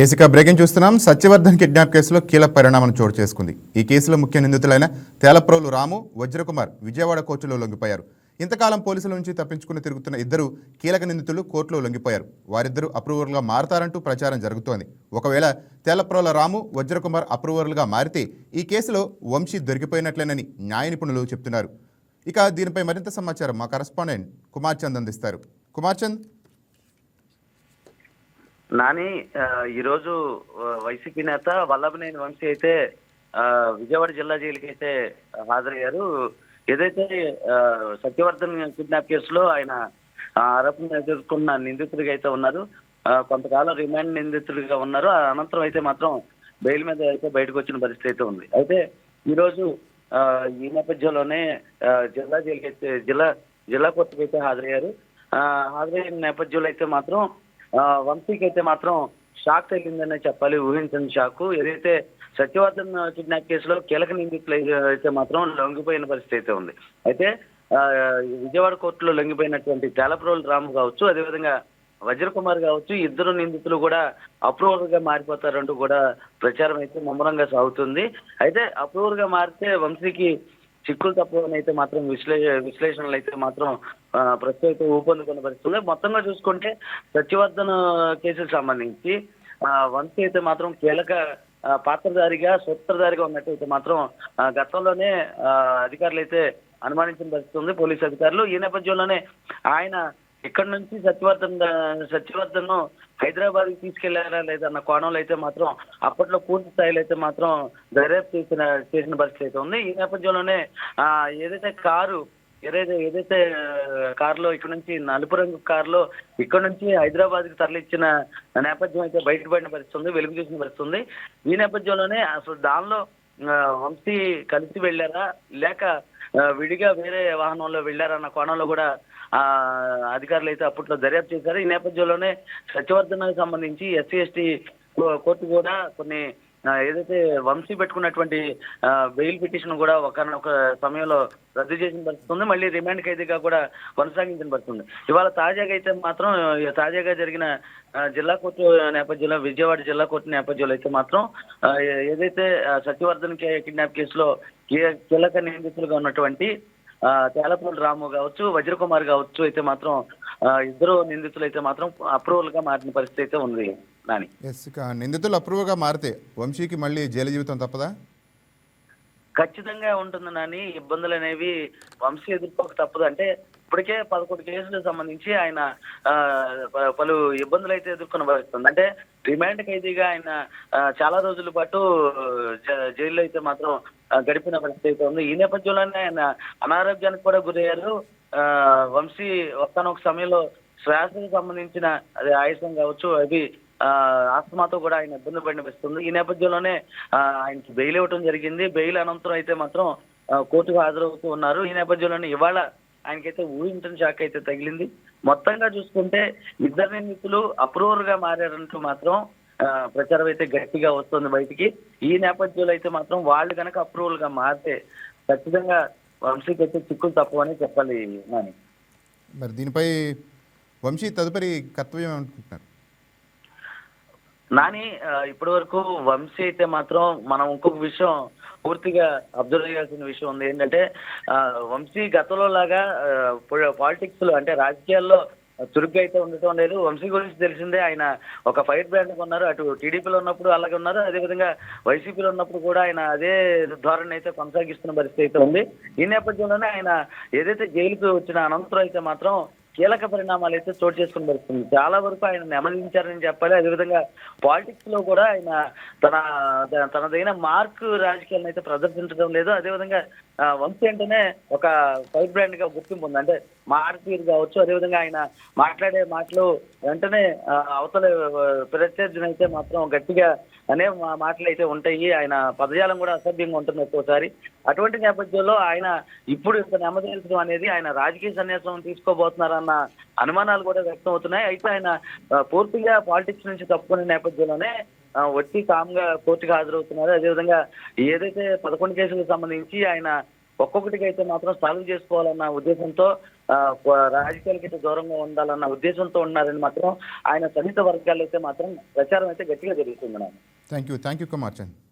ఏసిక breaking చూస్తున్నాం. Satyavardhan kidnap కేసులో కీలక పరిణామం చోటు చేసుకుంది. ఈ కేసులో ముఖ్య నిందితులైన తేలప్రోలు రాము వజ్రకుమార్ విజయవాడ కోర్టులో లొంగిపోయారు. ఇంతకాలం పోలీసుల నుంచి తప్పించుకుని తిరుగుతున్న ఇద్దరు కీలక నిందితులు కోర్టులో లొంగిపోయారు. వారిద్దరూ అప్రూవర్లుగా మారతారంటూ ప్రచారం జరుగుతోంది. ఒకవేళ తేలప్రోల రాము వజ్రకుమార్ అప్రూవర్లుగా మారితే ఈ కేసులో వంశీ దొరికిపోయినట్లేనని న్యాయ నిపుణులు చెప్తున్నారు. ఇక దీనిపై మరింత సమాచారం మా కరస్పాండెంట్ కుమార్ చంద్ అందిస్తారు. కుమార్ చంద్ నాని ఈరోజు వైసీపీ నేత వల్లభనేని వంశీ అయితే ఆ, విజయవాడ జిల్లా జైలుకి అయితే హాజరయ్యారు. ఏదైతే సత్యవర్ధన్ కిడ్నాప్ కేసులో ఆయన ఆరోపణ ఎదుర్కొన్న నిందితుడిగా అయితే ఉన్నారు కొంతకాలం రిమాండ్ నిందితుడిగా ఉన్నారు. అనంతరం అయితే మాత్రం బెయిల్ మీద అయితే బయటకు వచ్చిన పరిస్థితి అయితే ఉంది. అయితే ఈరోజు ఆ, ఈ నేపథ్యంలోనే జిల్లా జైలుకి అయితే జిల్లా జిల్లా కోర్టుకు అయితే హాజరయ్యారు. ఆ, హాజరైన నేపథ్యంలో అయితే మాత్రం వంశీకి అయితే మాత్రం షాక్ తగిలిందనే చెప్పాలి. ఊహించని షాకు. ఏదైతే సత్యవర్ధన్ కిడ్నాప్ కేసులో కీలక నిందితులు అయితే మాత్రం లొంగిపోయిన పరిస్థితి అయితే ఉంది. అయితే విజయవాడ కోర్టులో లొంగిపోయినటువంటి తెలప్రోలు రాము కావచ్చు అదేవిధంగా వజ్రకుమార్ కావచ్చు ఇద్దరు నిందితులు కూడా అప్రూవల్గా మారిపోతారంటూ కూడా ప్రచారం అయితే ముమ్మరంగా సాగుతుంది. అయితే అప్రూవర్గా మారితే వంశీకి చిక్కులు తప్పవని అయితే మాత్రం విశ్లే విశ్లేషణలు అయితే మాత్రం ప్రస్తుతం అయితే ఊపందుకున్న పరిస్థితులు మొత్తంగా చూసుకుంటే సత్యవర్ధన్ కేసుకు సంబంధించి ఆ, వంశీ అయితే మాత్రం కీలక పాత్రధారిగా సూత్రధారిగా ఉన్నట్టయితే మాత్రం గతంలోనే ఆ, అధికారులు అయితే అనుమానించిన పరిస్థితి ఉంది. పోలీస్ అధికారులు ఈ నేపథ్యంలోనే ఆయన ఇక్కడ నుంచి సత్యవర్ధన్ సత్యవర్ధన్ హైదరాబాద్కి తీసుకెళ్ళారా లేదా అన్న కోణంలో అయితే మాత్రం అప్పట్లో పూర్తి స్థాయిలో అయితే మాత్రం దర్యాప్తు చేసిన చేసిన పరిస్థితి అయితే ఉంది. ఈ నేపథ్యంలోనే ఆ ఏదైతే కారు ఏదైతే ఏదైతే కారులో ఇక్కడ నుంచి నలుపు రంగు కారులో ఇక్కడ నుంచి హైదరాబాద్కి తరలిచ్చిన నేపథ్యం అయితే బయటపడిన పరిస్థితి ఉంది వెలుగు చూసిన పరిస్థితి ఉంది. ఈ నేపథ్యంలోనే అసలు దానిలో వంశీ కలిసి వెళ్ళారా? లేక విడిగా వేరే వాహనంలో వెళ్ళారన్న కోణంలో కూడా అధికారులు అయితే అప్పట్లో దర్యాప్తు చేశారు. ఈ నేపథ్యంలోనే సత్యవర్ధనకు సంబంధించి ఎస్సీ ఎస్టీ కోర్టు కూడా కొన్ని ఏదైతే వంశీ పెట్టుకున్నటువంటి బెయిల్ పిటిషన్ కూడా ఒకనొక సమయంలో రద్దు చేసిన పరిస్థితుంది మళ్ళీ రిమాండ్ ఖైదీగా కూడా కొనసాగించిన పరిస్థితుంది ఇవాళ తాజాగా అయితే మాత్రం తాజాగా జరిగిన జిల్లా కోర్టు నేపథ్యంలో విజయవాడ జిల్లా కోర్టు నేపథ్యంలో అయితే మాత్రం ఏదైతే సత్యవర్ధన్ కే- కిడ్నాప్ కేసులో కీలక నిందితులుగా ఉన్నటువంటి ఆ, తేలపల్లి రాము కావచ్చు వజ్రకుమార్ కావచ్చు అయితే మాత్రం ఇద్దరు నిందితులు అయితే మాత్రం అప్రూవల్గా మారిన పరిస్థితి అయితే ఉంది నాని. ఎస్ ఇక నిందితులు అప్రూవ్గా మారితే వంశీకి మళ్ళీ జైలు జీవితం తప్పదా? ఖచ్చితంగా ఉంటుంది నాని. ఇబ్బందులు అనేవి వంశీ ఎదుర్కోక తప్పదు. అంటే ఇప్పటికే పదకొండు కేసులకు సంబంధించి ఆయన ఆ, పలు ఇబ్బందులు అయితే ఎదుర్కొని పరిస్థితుంది అంటే రిమాండ్ ఖైదీగా ఆయన చాలా రోజుల పాటు జ- జైల్లో అయితే మాత్రం గడిపిన పరిస్థితి అయితే ఉంది. ఈ నేపథ్యంలోనే ఆయన అనారోగ్యానికి కూడా గురయ్యారు. ఆ, వంశీ ఒక్కనొక సమయంలో శ్వాసకు సంబంధించిన అది ఆయుసం కావచ్చు అవి ఆ, కూడా ఆయన ఇబ్బంది పడిన ఈ నేపథ్యంలోనే ఆయనకి బెయిల్ ఇవ్వడం జరిగింది. బెయిల్ అనంతరం అయితే మాత్రం కోర్టుకు హాజరవుతూ ఉన్నారు. ఈ నేపథ్యంలోనే ఇవాళ ఆయనకైతే ఊహించని షాక్ అయితే తగిలింది. మొత్తంగా చూసుకుంటే ఇద్దరు నిందితులు అప్రూవర్గా మారారంటూ మాత్రం ప్రచారం అయితే గట్టిగా వస్తుంది బయటికి. ఈ నేపథ్యంలో అయితే మాత్రం వాళ్ళు కనుక అప్రూవల్గా మారితే ఖచ్చితంగా వంశీకి అయితే చిక్కులు తప్పవని చెప్పాలి నాని. మరి దీనిపై వంశీ తదుపరి కర్తవ్యం ఏమనుకుంటున్నారు నాని ఇప్పటి వరకు వంశీ అయితే మాత్రం మనం ఇంకొక విషయం పూర్తిగా అబ్జర్వ్ చేయాల్సిన విషయం ఉంది. ఏంటంటే వంశీ గతంలో లాగా పాలిటిక్స్లో అంటే రాజకీయాల్లో చురుగ్గా అయితే ఉండటం లేదు. వంశీ గురించి తెలిసిందే ఆయన ఒక ఫైర్ బ్రాండ్ ఉన్నారు. అటు టీడీపీలో ఉన్నప్పుడు అలాగే ఉన్నారు. అదేవిధంగా వైసీపీలో ఉన్నప్పుడు కూడా ఆయన అదే ధోరణి అయితే కొనసాగిస్తున్న పరిస్థితి అయితే ఉంది. ఈ నేపథ్యంలోనే ఆయన ఏదైతే జైలుకు వచ్చిన అనంతరం అయితే మాత్రం కీలక పరిణామాలు అయితే చోటు చేసుకుని వస్తుంది చాలా వరకు ఆయన నెమలించారని చెప్పాలి. అదేవిధంగా పాలిటిక్స్లో కూడా ఆయన తన తనదైన మార్క్ రాజకీయాలను అయితే ప్రదర్శించడం లేదు. అదేవిధంగా వంశీ అంటేనే ఒక ఫైర్ బ్రాండ్గా గుర్తింపు ఉంది. అంటే మార్పీరు కావచ్చు. అదేవిధంగా ఆయన మాట్లాడే మాటలు వెంటనే అవతల ప్రత్యర్థిని అయితే మాత్రం గట్టిగా అనే మా- మాటలు అయితే ఉంటాయి. ఆయన పదజాలం కూడా అసభ్యంగా ఉంటుంది ఒక్కోసారి. అటువంటి నేపథ్యంలో ఆయన ఇప్పుడు ఇంత నెమ్మదించడం అనేది ఆయన రాజకీయ సన్యాసం తీసుకోబోతున్నారన్న అనుమానాలు కూడా వ్యక్తం అవుతున్నాయి అయితే ఆయన పూర్తిగా పాలిటిక్స్ నుంచి తప్పుకునే నేపథ్యంలోనే వచ్చి కామ్గా కోర్టుకు హాజరవుతున్నారు. అదేవిధంగా ఏదైతే పదకొండు కేసులకు సంబంధించి ఆయన ఒక్కొక్కటికి అయితే మాత్రం సాల్వ్ చేసుకోవాలన్న ఉద్దేశంతో రాజకీయాలకి దూరంగా ఉండాలన్న ఉద్దేశంతో ఉన్నారని మాత్రం ఆయన సన్నిహిత వర్గాలు అయితే మాత్రం ప్రచారం అయితే గట్టిగా జరుగుతుంది thank you thank you Kumar Chand